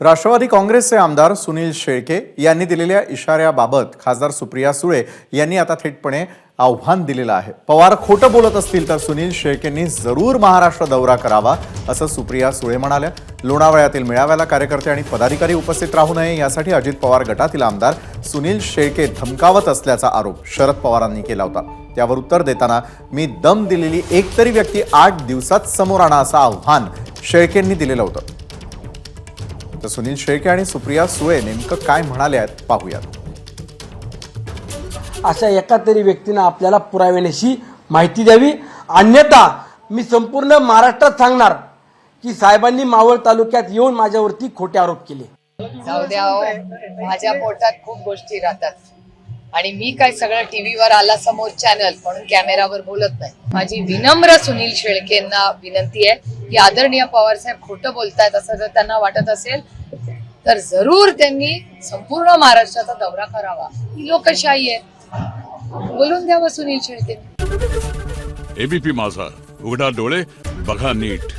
राष्ट्रवादी काँग्रेसचे आमदार सुनील शेळके यांनी दिलेल्या इशाऱ्याबाबत खासदार सुप्रिया सुळे यांनी आता थेटपणे आव्हान दिलेलं आहे. पवार खोटं बोलत असतील तर सुनील शेळकेंनी जरूर महाराष्ट्र दौरा करावा असं सुप्रिया सुळे म्हणाल्या. लोणावळ्यातील मेळाव्याला कार्यकर्ते आणि पदाधिकारी उपस्थित राहू नये यासाठी अजित पवार गटातील आमदार सुनील शेळके धमकावत असल्याचा आरोप शरद पवारांनी केला होता. त्यावर उत्तर देताना मी दम दिलेली एक तरी व्यक्ती आठ दिवसात समोर आणा असं आव्हान शेळकेंनी दिलेलं होतं. तर सुनील शेळके आणि सुप्रिया सुळे नेमकं काय म्हणाले आहेत पाहूयात. अशा एका तरी व्यक्तीनं आपल्याला पुराव्यानेशी माहिती द्यावी. अन्यथा मी संपूर्ण महाराष्ट्रात सांगणार की साहेबांनी मावळ तालुक्यात येऊन माझ्यावरती खोटे आरोप केले. जाऊ द्या हो. माझ्या पोटात खूप गोष्टी राहतात. आणि मी काय सगळं टीव्हीवर आला समोर चॅनल म्हणून कॅमेरावर बोलत नाही. माझी विनम्र सुनील शेळकेंना विनंती आहे की आदरणीय पवार साहेब खोटं बोलतायत असं जर त्यांना वाटत असेल तर जरूर त्यांनी संपूर्ण महाराष्ट्राचा दौरा करावा. ही लोकशाही आहे. बोलून द्यावं सुनील शेळके. एबीपी माझा. उघडा डोळे बघा नीट.